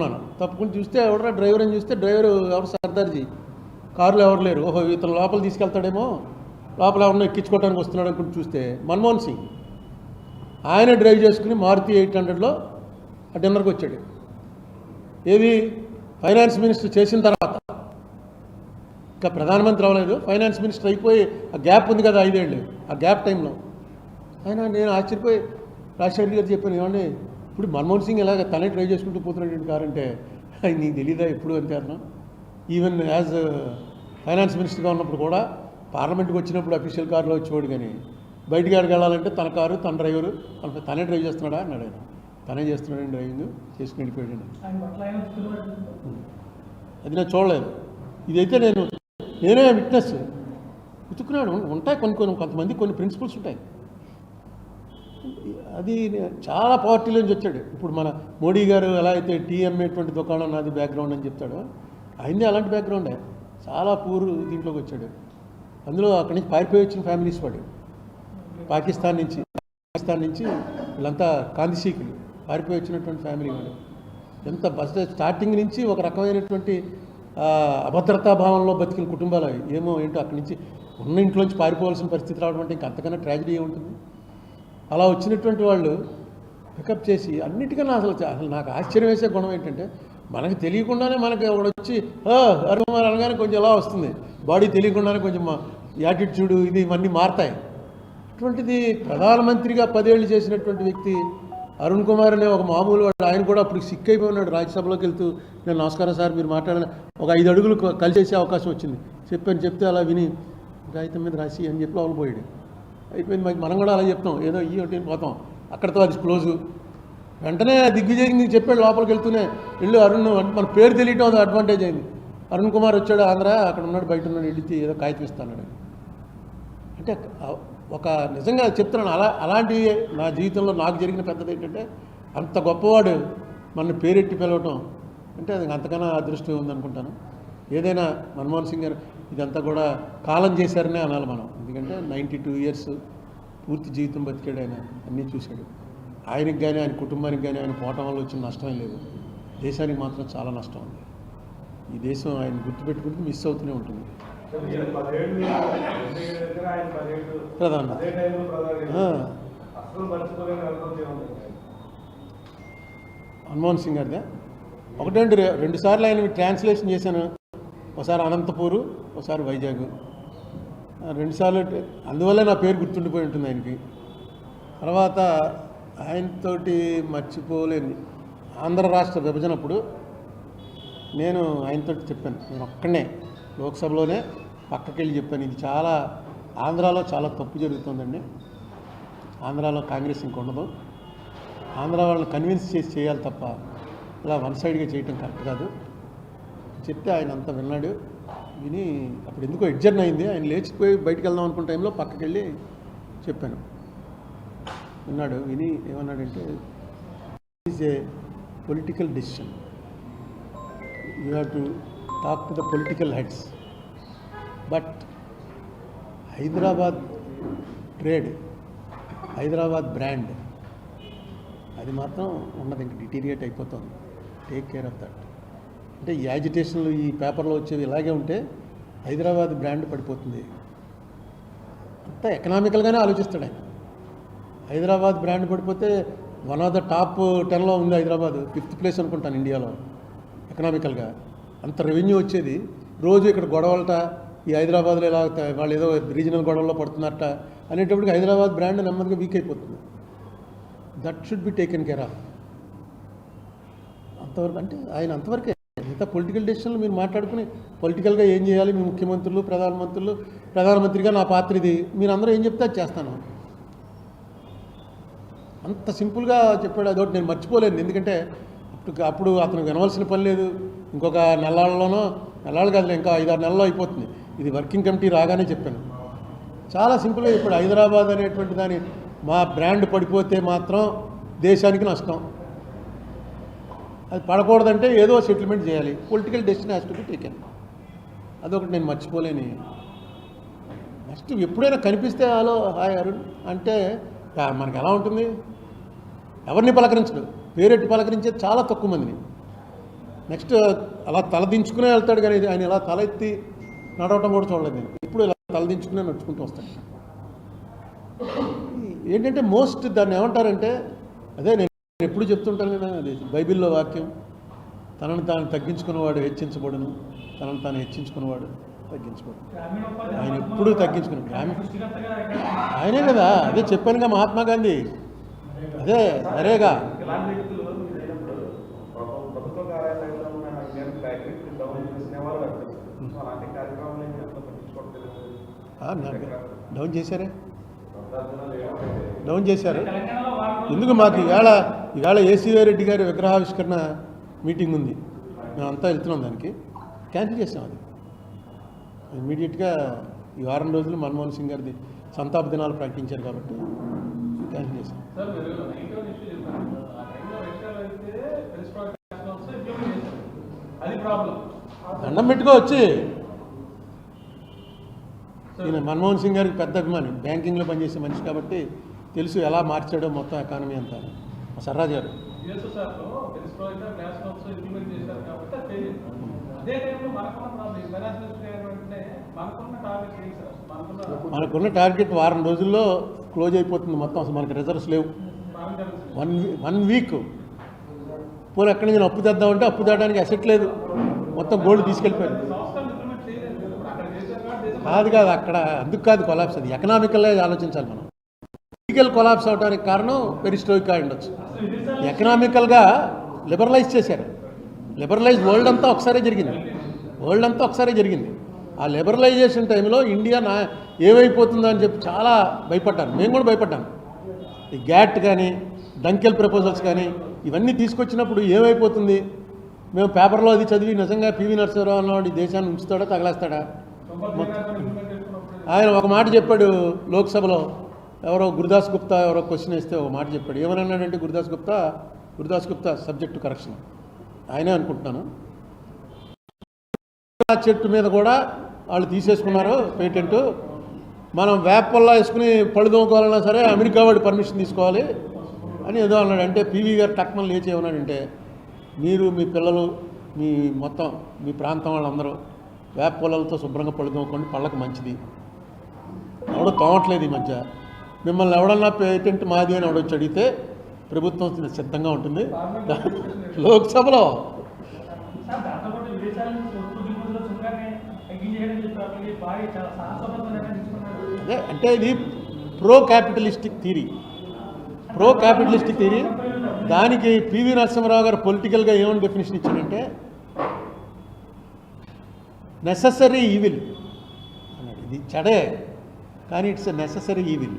తప్పకుండా చూస్తే ఎవడరా డ్రైవర్ అని చూస్తే డ్రైవర్ ఎవరు సర్దార్జీ? కారులో ఎవరు లేరు. ఓహో ఇతను లోపల తీసుకెళ్తాడేమో లోపల ఎవరినో ఎక్కించుకోవడానికి వస్తున్నాడు అనుకుంటూ చూస్తే మన్మోహన్ సింగ్. ఆయన డ్రైవ్ చేసుకుని మారుతి ఎయిట్ హండ్రెడ్లో ఆ డిన్నర్కి వచ్చాడు. ఏది? ఫైనాన్స్ మినిస్టర్ చేసిన తర్వాత. ఇంకా ప్రధానమంత్రి అవ్వలేదు. ఫైనాన్స్ మినిస్టర్ అయిపోయి ఆ గ్యాప్ ఉంది కదా ఐదేళ్ళు. ఆ గ్యాప్ టైంలో. ఆయన నేను ఆశ్చర్యపోయి రాజశేఖర్ గారు చెప్పాను ఏమండి ఇప్పుడు మన్మోహన్ సింగ్ ఎలాగ తనే డ్రైవ్ చేసుకుంటూ పోతున్నాడు కారంటే అంటే నీకు తెలీదా ఎప్పుడు అంతే ఈవెన్ యాజ్ ఫైనాన్స్ మినిస్టర్గా ఉన్నప్పుడు కూడా పార్లమెంట్కి వచ్చినప్పుడు అఫీషియల్ కారులో వచ్చేవాడు కానీ బయటికి ఆడికి వెళ్ళాలంటే తన కారు తన డ్రైవరు తన తనే డ్రైవ్ చేస్తున్నాడా అన్నాడు ఆయన తనే చేస్తున్నాడని డ్రైవింగ్ చేసుకుని వెళ్ళిపోయాడు. అది నేను చూడలేదు. ఇదైతే నేను నేనే విట్నెస్ ఉతుకున్నాడు ఉంటాయి కొన్ని కొన్ని కొంతమంది కొన్ని ప్రిన్సిపల్స్ ఉంటాయి. అది చాలా పార్టీల నుంచి వచ్చాడు. ఇప్పుడు మన మోడీ గారు ఎలా అయితే టీ దుకాణం నాది బ్యాక్గ్రౌండ్ అని చెప్తాడో ఆయనది అలాంటి బ్యాక్గ్రౌండే చాలా పూర్ దీంట్లోకి వచ్చాడు. అందులో అక్కడి నుంచి పారిపోయి వచ్చిన ఫ్యామిలీస్ వాడు. పాకిస్తాన్ నుంచి పాకిస్తాన్ నుంచి వీళ్ళంతా కాందిశీకులు పారిపోయి వచ్చినటువంటి ఫ్యామిలీ వాడు. ఎంత బస్ స్టార్టింగ్ నుంచి ఒక రకమైనటువంటి అభద్రతా భావంలో బతికిన కుటుంబాలు ఏమో ఏంటో అక్కడి నుంచి ఉన్న ఇంట్లోంచి పారిపోవాల్సిన పరిస్థితి రావడం అంటే ఇంకంతకన్నా ట్రాజడీ ఏముంటుంది? అలా వచ్చినటువంటి వాళ్ళు పికప్ చేసి అన్నిటికన్నా అసలు అసలు నాకు ఆశ్చర్యం వేసే గుణం ఏంటంటే మనకు తెలియకుండానే మనకి ఒకడు వచ్చి అరుణ్ అనగానే కొంచెం ఎలా వస్తుంది? బాడీ తెలియకుండానే కొంచెం యాటిట్యూడ్ ఇది ఇవన్నీ మారతాయి. అటువంటిది ప్రధానమంత్రిగా పదేళ్ళు చేసినటువంటి వ్యక్తి అరుణ్ కుమార్ అనే ఒక మామూలు వాడు ఆయన కూడా అప్పుడు సిక్ అయిపోయినాడు రాజ్యసభలోకి వెళ్తూ నేను నమస్కారం సార్ మీరు మాట్లాడాలి. ఒక ఐదు అడుగులు కలిసేసే అవకాశం వచ్చింది. చెప్పాను చెప్తే అలా విని కాగితం మీద రాసి అని చెప్పి లోపల పోయాడు. అయిపోయింది మరి మనం కూడా అలా చెప్తాం. ఏదో ఈ ఒకటి పోతాం. అక్కడితో అది క్లోజు వెంటనే దిగ్విజయ్ చెప్పాడు లోపలికి వెళ్తూనే ఇల్లు అరుణ్ మన పేరు తెలియటం అది అడ్వాంటేజ్ అయింది. అరుణ్ కుమార్ వచ్చాడు ఆంధ్ర అక్కడ ఉన్నాడు బయట ఉన్నాడు వెళ్ళి ఏదో కాగితం అంటే ఒక నిజంగా చెప్తున్నాను అలా అలాంటివి నా జీవితంలో నాకు జరిగిన పెద్దది ఏంటంటే అంత గొప్పవాడు మన పేరెట్టి పిలవటం. అంటే అది అంతకన్నా అదృష్టం ఉందనుకుంటాను. ఏదైనా మన్మోహన్ సింగ్ గారు ఇదంతా కూడా కాలం చేశారనే అనాలి మనం. ఎందుకంటే నైంటీ టూ ఇయర్స్ పూర్తి జీవితం బతికాడు ఆయన అన్నీ చూశాడు. ఆయనకి కానీ ఆయన కుటుంబానికి కానీ ఆయన పోవటం వల్ల వచ్చిన నష్టం లేదు. దేశానికి మాత్రం చాలా నష్టం ఉంది. ఈ దేశం ఆయన గుర్తుపెట్టుకుంటే మిస్ అవుతూనే ఉంటుంది. ప్రధాన మన్మోహన్ సింగ్ గారిదా? ఒకటే రెండు సార్లు ఆయన ట్రాన్స్లేషన్ చేశాను. ఒకసారి అనంతపూరు ఒకసారి వైజాగ్. రెండుసార్లు అందువల్ల నా పేరు గుర్తుండిపోయి ఉంటుంది ఆయనకి. తర్వాత ఆయనతోటి మర్చిపోలేని ఆంధ్ర రాష్ట్ర విభజన అప్పుడు నేను ఆయనతో చెప్పాను. నేను ఒక్కనే లోక్సభలోనే పక్కకి వెళ్ళి చెప్పాను. ఇది చాలా ఆంధ్రాలో చాలా తప్పు జరుగుతుందండి. ఆంధ్రాలో కాంగ్రెస్ ఇంక ఉండదు. ఆంధ్ర వాళ్ళని కన్విన్స్ చేసి చేయాలి తప్ప ఇలా వన్ సైడ్గా చేయటం కరెక్ట్ కాదు. చెప్తే ఆయన అంతా విన్నాడు. విని అప్పుడు ఎందుకో ఎడ్జర్న్ అయింది. ఆయన లేచిపోయి బయటకు వెళ్దాం అనుకున్న టైంలో పక్కకి వెళ్ళి చెప్పాను. విన్నాడు. విని ఏమన్నాడంటే is a political decision you have to talk to the political heads but Hyderabad trade Hyderabad brand అది మాత్రం ఉన్నది. ఇంక డిటీరియేట్ అయిపోతుంది. టేక్ కేర్ ఆఫ్ దట్ అంటే ఈ యాజిటేషన్లు ఈ పేపర్లో వచ్చేవి ఇలాగే ఉంటే హైదరాబాద్ బ్రాండ్ పడిపోతుంది. అంతా ఎకనామికల్గానే ఆలోచిస్తాడు ఆయన. హైదరాబాద్ బ్రాండ్ పడిపోతే వన్ ఆఫ్ ద టాప్ టెన్లో ఉంది హైదరాబాద్ ఫిఫ్త్ ప్లేస్ అనుకుంటాను ఇండియాలో ఎకనామికల్గా అంత రెవెన్యూ వచ్చేది. రోజు ఇక్కడ గొడవలట ఈ హైదరాబాద్లో ఇలా వాళ్ళు ఏదో రీజనల్ గొడవల్లో పడుతున్నారట అనేటప్పటికి హైదరాబాద్ బ్రాండ్ నెమ్మదిగా వీక్ అయిపోతుంది. That should be taken care of అంతవరకు అంటే ఆయన అంతవరకే మిగతా పొలిటికల్ డెసిషన్లు మీరు మాట్లాడుకుని పొలిటికల్గా ఏం చేయాలి? మీ ముఖ్యమంత్రులు ప్రధానమంత్రులు ప్రధానమంత్రిగా నా పాత్ర ఇది మీరు అందరూ ఏం చెప్తే అది చేస్తాను. అంత సింపుల్గా చెప్పాడు. అదొకటి నేను మర్చిపోలేను. ఎందుకంటే అప్పుడు అప్పుడు అతను వినవలసిన పని లేదు. ఇంకొక నెలల్లోనో నెలలు కాదులే ఇంకా ఐదారు నెలల్లో అయిపోతుంది. ఇది వర్కింగ్ కమిటీ రాగానే చెప్పాను. చాలా సింపుల్గా ఇప్పుడు హైదరాబాద్ అనేటువంటి దాని మా బ్రాండ్ పడిపోతే మాత్రం దేశానికి నష్టం. అది పడకూడదంటే ఏదో సెటిల్మెంట్ చేయాలి. Political decision has to be taken అదొకటి నేను మర్చిపోలేని. నెక్స్ట్ ఎప్పుడైనా కనిపిస్తే హలో హాయ్ అరుణ్ అంటే మనకు మనకి ఎలా ఉంటుంది? ఎవరిని పలకరించడు? పేరెట్టి పలకరించేది చాలా తక్కువ మందిని. నెక్స్ట్ అలా తలదించుకునే వెళ్తాడు కానీ ఆయన ఇలా తల ఎత్తి నడవటం కూడా చూడలేదు నేను. ఎప్పుడు ఇలా తలదించుకునే నడుచుకుంటూ వస్తాను ఏంటంటే మోస్ట్ దాన్ని ఏమంటారంటే అదే నేను ఎప్పుడు చెప్తుంటాను కదా అది బైబిల్లో వాక్యం తనను తాను తగ్గించుకున్నవాడు హెచ్చించబడును తనను తాను హెచ్చించుకున్నవాడు తగ్గించుకోడు ఆయన ఎప్పుడు తగ్గించుకుని గ్రామీణ ఆయనే కదా అదే చెప్పానుగా మహాత్మా గాంధీ. అదే నరేగా డౌన్ చేశారే? డౌన్ చేశారు? ఎందుకు మాకు ఇవాళ ఈవేళ ఏసీవై రెడ్డి గారి విగ్రహావిష్కరణ మీటింగ్ ఉంది. మేమంతా వెళ్తున్నాం దానికి. క్యాన్సిల్ చేసాం అది. ఇమీడియట్గా ఈ వారం రోజులు మన్మోహన్ సింగ్ గారిది సంతాప దినాలు ప్రకటించారు కాబట్టి క్యాన్సిల్ ప్రాబ్లం. దండం పెట్టుకో వచ్చి. ఈయన మన్మోహన్ సింగ్ గారికి పెద్ద అభిమాని. బ్యాంకింగ్లో పనిచేసే మనిషి కాబట్టి తెలుసు ఎలా మార్చాడో మొత్తం ఎకానమీ అంతా. సర్రాజు గారు మనకున్న టార్గెట్ వారం రోజుల్లో క్లోజ్ అయిపోతుంది మొత్తం అసలు మనకి రిజర్వ్స్ లేవు వన్ వన్ వీక్ పోనీ ఎక్కడి నుంచి అప్పు తెద్దామంటే అప్పు తేడానికి అసెట్ లేదు మొత్తం గోల్డ్ తీసుకెళ్ళిపోయారు దేశం కాదు కాదు అక్కడ అందుకు కాదు కొలాప్స్ అది ఎకనామికల్లే ఆలోచించాలి మనం పొలిటికల్ కొలాప్స్ అవడానికి కారణం పెరిస్టోయిక్ ఉండొచ్చు ఎకనామికల్గా లిబరలైజ్ చేశారు. లిబరలైజ్ వరల్డ్ అంతా ఒకసారే జరిగింది. వరల్డ్ అంతా ఒకసారే జరిగింది. ఆ లిబరలైజేషన్ టైంలో ఇండియా నా ఏమైపోతుందో అని చెప్పి చాలా భయపడ్డాను మేము కూడా భయపడ్డాను ఈ గ్యాట్ కానీ డంకెల్ ప్రపోజల్స్ కానీ ఇవన్నీ తీసుకొచ్చినప్పుడు ఏమైపోతుంది? మేము పేపర్లో అది చదివి నిజంగా పివి నరసింహరావు అన్నవాడు ఈ దేశాన్ని ఉంచుతాడా తగలేస్తాడా? ఆయన ఒక మాట చెప్పాడు లోక్సభలో ఎవరో గురుదాస్ గుప్తా ఎవరో క్వశ్చన్ వేస్తే ఒక మాట చెప్పాడు. ఏమని అన్నాడంటే గురుదాస్ గుప్తా గురుదాస్ గుప్తా సబ్జెక్టు కరెక్షన్ ఆయనే అనుకుంటున్నాను. చెట్టు మీద కూడా వాళ్ళు తీసేసుకున్నారు పేటెంట్ మనం వేపల్లా వేసుకుని పళ్ళు దొంగకోవాలన్నా సరే అమెరికా వాడి పర్మిషన్ తీసుకోవాలి అని ఏదో అన్నాడు. అంటే పీవీ గారు టక్మన్ లేచి ఏమన్నాడంటే మీరు మీ పిల్లలు మీ మొత్తం మీ ప్రాంతం వాళ్ళందరూ వేప పొలాలతో శుభ్రంగా పళ్ళు తోముకోండి పళ్ళకి మంచిది. ఎవడో తోమట్లేదు ఈ మధ్య. మిమ్మల్ని ఎవడన్నా పేటెంట్ మాది అని ఎవడొచ్చి అడిగితే ప్రభుత్వం సిద్ధంగా ఉంటుంది. లోక్సభలో. అదే అంటే ఇది pro capitalistic theory pro capitalistic theory దానికి పివి నరసింహరావు గారు పొలిటికల్గా ఏమని డెఫినేషన్ ఇచ్చారంటే నెససరీ ఈవిల్ అన్నాడు. ఇది చెడే కానీ ఇట్స్ ఎ నెససరీ ఈవిల్